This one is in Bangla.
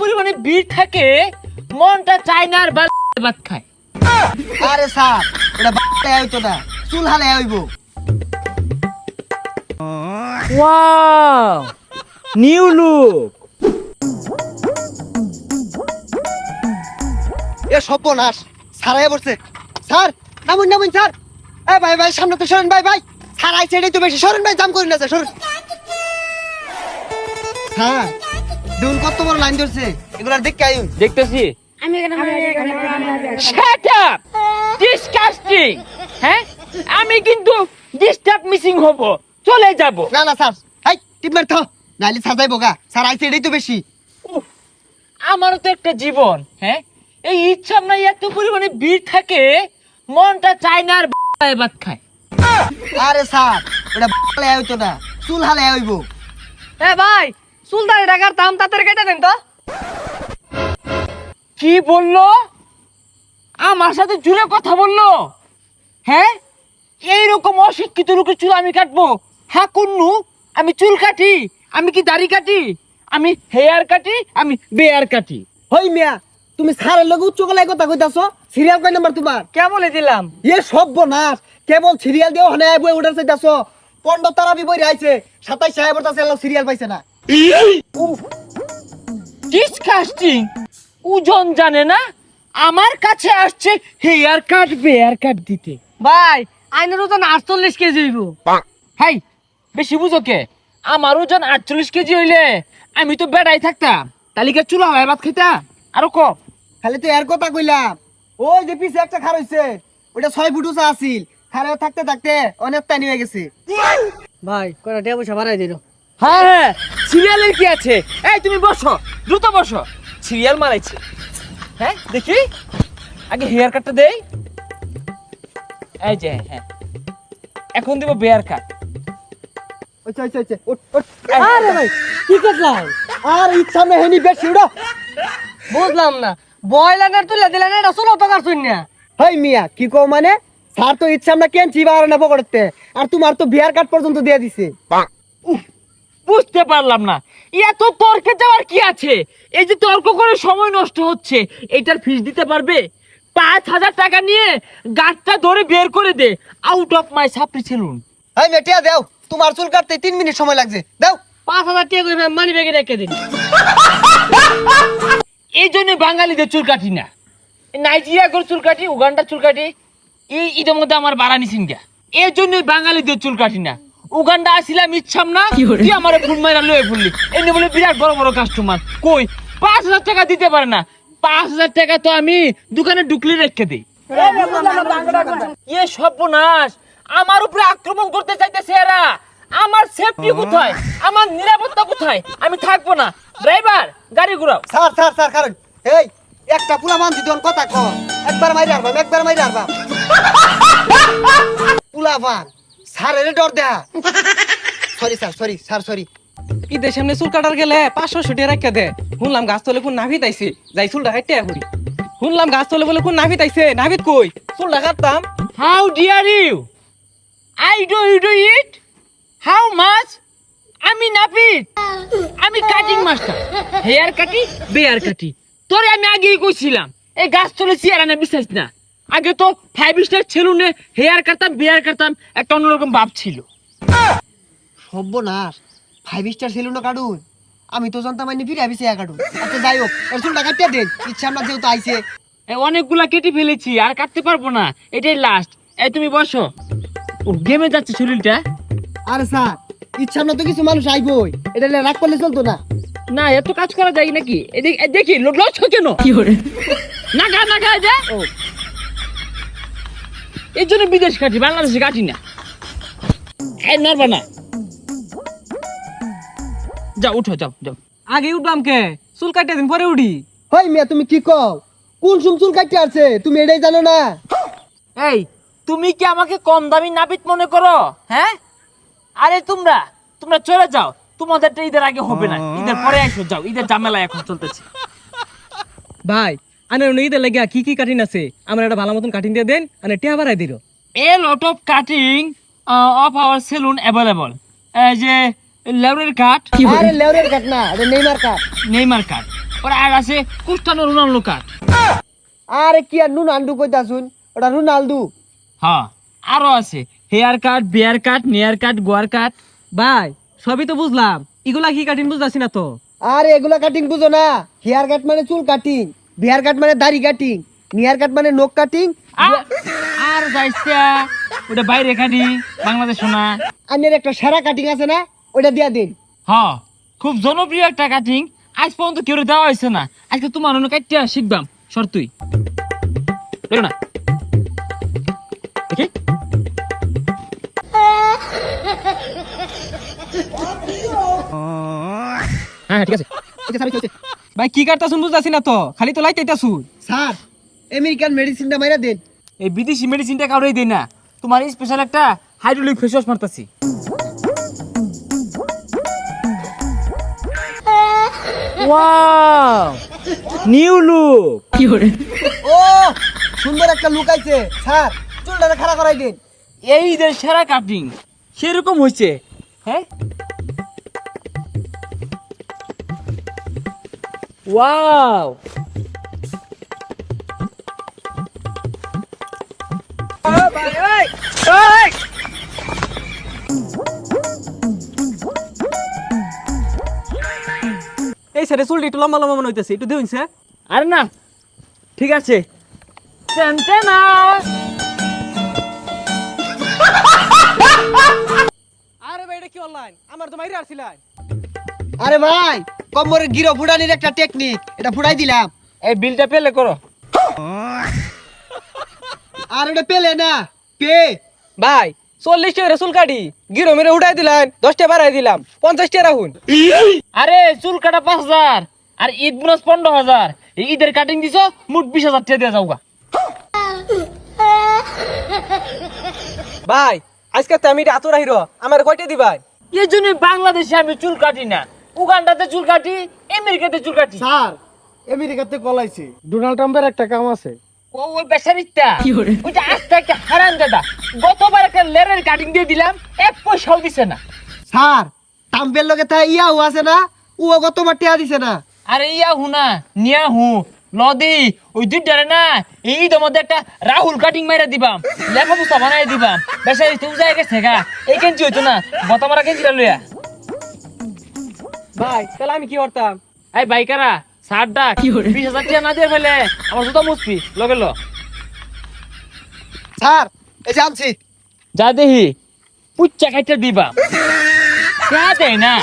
পরিমাণে ভিড় থাকে মনটা চায় না আর ভাত খায়। আরে স্যার এটা বাচ্চা হইতো না চুল হালে হইব। Wow new look. এ সর্বনাশ স্যার নামুন নামুন স্যার। এ ভাই ভাই সামনে তো সরেন ভাই ভাই। আইছে এটাই তো বেশি সরেন ভাই জাম করেন না স্যার সরেন। স্যার দেখুন কত বড় লাইন ধরছে? এগুলা দেখতে আইন দেখতেছি। শাট আপ ডিসকাস্টিং হ্যাঁ আমি কিন্তু ডিস্টার্ব মিসিং হব। চলে যাব। না না স্যার। হাই টিপ মার থাও নাইলে সাজাইবো গা। স্যার আইছে এটাই তো বেশি। আমারও তো একটা জীবন হ্যাঁ? এই ইচ্ছা নাই এত পরিমাণে ভিড় থাকে মনটা চায় না আর ভাত খায়। আরে স্যার এটা হইতো না। চুল হালে হইব এ ভাই সুলতান টাকার দাম তাড়াতাড়ি কেটে দেন তো। কি বলল? আমার সাথে জুড়ে কথা বলল? হ্যাঁ? এইরকম অশিক্ষিত লোকের চুল আমি কাটবো? হ্যাঁ কুন্নু আমি চুল কাটি আমি কি দাড়ি কাটি? আমি হেয়ার কাটি আমি বেয়ার কাটি। হই মিয়া তুমি সারের লগে উচ্চ গলায় কথা কইতাছো? সিরিয়াল কয় নাম্বার তোমার? কে বলে দিলাম? এ সর্বনাশ। কেবল সিরিয়াল দিও হনে বই উঠার চাইতাছো। পনেরো তারা বিবই আইছে সাতাইশ সাহেব তাছে সিরিয়াল পাইছে না। ডিসকাস্টিং ওজন জানে না? আমার কাছে আসছে হেয়ার কাট বেয়ার কাট দিতে। ভাই আইনের ওজন আটচল্লিশ কেজি হইব। হাই বেশি বুঝো কে? আমার ওজন আটচল্লিশ কেজি হইলে আমি তো বেড়াই থাকতাম। তালিকা চুলা হয় ভাত খাইতা? আরও কম খালি তো এর কথা কইলাম। ওই যে পিছে একটা খার হইছে ওটা ছয় ফুট উঁচা আছিল। খারে থাকতে থাকতে অনেক টানি হয়ে গেছে। ভাই টিয়া পয়সা বাড়াই দিল। হ্যাঁ হ্যাঁ। সিরিয়ালের কি আছে? এই তুমি বসো দ্রুত বসো। সিরিয়াল মারাইছে। হ্যাঁ দেখি। আগে হেয়ার কাটটা দেই। এই যে হ্যাঁ। এখন দিব বেয়ার কাট ওইছে ওইছে উঠ, উঠ। আরে ভাই কি করলাম? আর ইচ্ছা মে হেনি বেশি উড়ো বুঝলাম না। বয়লানের তুলে দিলেন এটা ষোলো টাকার শূন্য হই মিয়া কি কও মানে? স্যার তো ইচ্ছা আমরা কেন চিবার না পকড়তে আর তোমার তো বিয়ার কার্ড পর্যন্ত দিয়ে দিছে। বুঝতে পারলাম না। এত তর্কে যাওয়ার কি আছে? এই যে তর্ক করে সময় নষ্ট হচ্ছে এটার ফিস দিতে পারবে? পাঁচ হাজার টাকা নিয়ে গাছটা ধরে বের করে দে। আউট অফ মাই সাপ্রি সেলুন মেটিয়া দাও তোমার চুল কাটতে তিন মিনিট সময় লাগছে। দাও। পাঁচ হাজার টাকা করে মানি ব্যাগে রেখে দিন। এই জন্য বাঙালিদের চুল কাটি না। নাইজেরিয়া করে চুল কাটি উগান্ডা চুল কাটি এই ঈদের মধ্যে আমার বাড়ানি সিংহা এই জন্য বাঙালিদের চুল কাটি না। উগান্ডা আসিলাম ইচ্ছাম না তুই আমার ফুল মাইরা লয়ে ফুললি এমনি বলে বিরাট বড় বড় কাস্টমার কই পাঁচ হাজার টাকা দিতে পারে না পাঁচ হাজার টাকা তো আমি দোকানে ঢুকলে রেখে দিই এ সর্বনাশ আমার উপরে আক্রমণ করতে চাইতেছে এরা আমার সেফটি কোথায় আমার নিরাপত্তা কোথায় আমি থাকব না ড্রাইভার গাড়ি ঘুরাও স্যার স্যার স্যার কারণ এই একটা পুরা মানছি তখন কথা ক একবার মাইরে আরবাম একবার মাইরে আরবাম পুলা পান স্যার এর ডর দেয়া sorry sir sorry sir sorry ঈদের সামনে চুল কাটার গেলে পাঁচশো ছুটে রাখতে দে। শুনলাম গাছ তলে কোন যাই চুলটা হাইটে শুনলাম গাছ তলে বলে কোন নাভিত কই? চুলটা কাটতাম। How dare you? I do you do it? How much? আমি নাপিত। আমি কাটিং মাস্টার হেয়ার কাটি বেয়ার কাটি তোরে আমি আগেই কইছিলাম এই গাছ চলে চেয়ার আনা বিশ্বাস না। আগে তো ফাইভ স্টার সেলুনে হেয়ার কাটতাম বেয়ার কাটতাম একটা অন্যরকম ভাব ছিল। সর্বনাশ ফাইভ স্টার ছিল না কাটুন। আমি তো জানতাম আইনি ফিরে আবিছে কাটুন। আচ্ছা যাই হোক এর চুলটা কাটিয়ে দেন। ইচ্ছা আমরা যেহেতু আইছে। এ, অনেকগুলা কেটে ফেলেছি আর কাটতে পারব না। এটাই লাস্ট এই তুমি বসো। ও গেমে যাচ্ছে শরীরটা। আরে স্যার ইচ্ছা আমরা তো কিছু মানুষ আইবই। এটা নিয়ে রাগ করলে চলতো না। না এত কাজ করা যায় নাকি? এদিকে দেখি লস কেন? কি করে? না গা না গা যা এই জন্য বিদেশ কাটি বাংলাদেশে কাটি না। নড়বা না। যাও উঠো যাও যাও। আগে উঠলাম কে? চুল কাটে দিন পরে উঠি। হই মিয়া তুমি কি কও? কোন সুম চুল কাটিয়ে আছে তুমি এটাই জানো না? এই তুমি কি আমাকে কম দামি নাপিত মনে করো? হ্যাঁ? আরে তোমরা তোমরা চলে যাও। তোমাদেরটা ঈদের আগে হবে না। ঈদের পরে আসো যাও। ঈদের ঝামেলা এখন চলতেছে। ভাই আনে ঈদের লাগিয়া কি কি কাটিং আছে? আমার একটা ভালো মতন কাটিং দিয়ে দেন আনে টিয়া বাড়াই দিল। A lot of cutting of our salon available যে লেউরের কাট আরে লেউরের কাট না এটা নেইমার কাট নেইমার কাট ওরা আর আছে কুস্টানো রোনাল্ডো কাট আরে কি আর নুন আন্ডু কইতা শুন ওটা রোনালদু। হ্যাঁ আরও আছে। হেয়ার কাট বিয়ার কাট নেয়ার কাট গোয়ার কাট ভাই সবই তো বুঝলাম। এগুলা কি কাটিং বুঝতেছি না তো? আরে এগুলা কাটিং বুঝো না। হেয়ার কাট মানে চুল কাটিং বিয়ার কাট মানে দাড়ি কাটিং নিয়ার কাট মানে নখ কাটিং। আর যাইছা ওটা বাইরে কাটি বাংলাদেশ না। আনের একটা সেরা কাটিং আছে না ওটা দিয়া দিন। হ্যাঁ খুব জনপ্রিয় একটা কাটিং আজ পর্যন্ত কেউ দেওয়া হয়েছে না। আজকে তোমার অন্য কাটিয়া শিখবাম সর তুই। বেরো না। দেখি। হ্যাঁ ঠিক আছে। ভাই কি কাটতাছুন বুঝতাছি না তো খালি তো লাইতাইতাছুন স্যার আমেরিকান মেডিসিনটা মাইরা দেন। এই বিদেশি মেডিসিনটা কাউরেই দেই না। তোমার স্পেশাল একটা হাইড্রোলিক ফেস ওয়াশ মারতাছি। ওয়াও নিউ লুক ও সুন্দর একটা লুক আইছে। স্যার চুলটা খাড়া করাই দিন। এই যে সেরা কাটিং সেরকম হয়েছে হ্যাঁ? ওয়াও এই স্যারে চুলটি একটু লম্বা লম্বা মনে হইতেছে একটু দিন স্যার। আরে না ঠিক আছে। আরে ভাই এটা কি অনলাইন আমার তো মাইরে আসছিলেন আরে ভাই! কম্বরে গিরো ফুটানির একটা টেকনিক এটা ফুটাই দিলাম। এই বিলটা পেলে করো। আর ওটা পেলে না পে। ভাই চল্লিশ টাকা চুল কাটি গিরো মেরে উঠাই দিলেন দশ টাকা বাড়াই দিলাম পঞ্চাশ টাকা রাখুন। আরে চুল কাটা পাঁচ হাজার আর ঈদ বোনাস পনেরো হাজার। ঈদের কাটিং দিছ মোট বিশ হাজার টাকা দিয়ে যাওগা। ভাই আজকে তো আমি এটা আতুর হিরো আমার কয়টা দিবাই? এই জন্য বাংলাদেশে আমি চুল কাটি না। উগান্ডাতে চুল কাটি আমেরিকাতে চুল কাটি। স্যার আমেরিকাতে কলাইছে ডোনাল্ড ট্রাম্পের একটা কাম আছে। ও ওই বেচারিটা ওইটা আস্তে একটা হারান দাদা। গতবার একটা লেরের কাটিং দিয়ে দিলাম এক পয়সাও দিছে না। স্যার ট্রাম্পের লগে তা ইয়াও আছে না? ও কত মার টিয়া দিছে না? আরে ইয়া হুনা নিয়া হু লদি ওই দুইটারে না এই মধ্যে একটা রাহুল কাটিং মাইরা দিবাম লেখা বুঝা বানাই দিবাম। বেচারি তুই যাই গেছে গা। এই কেঞ্চি হইতো না? গত মারা কেঞ্চিটা লইয়া? ভাই তাহলে আমি কি করতাম? এই বাইকারা সার ডাক বিশ হাজার টাকা না দিয়ে ফেলে আমার জুতা মুসপি লগে ল। স্যার এই যে আনছি। যা দেখি পুচ্চা খাইতে দিবা। যা দেয় না।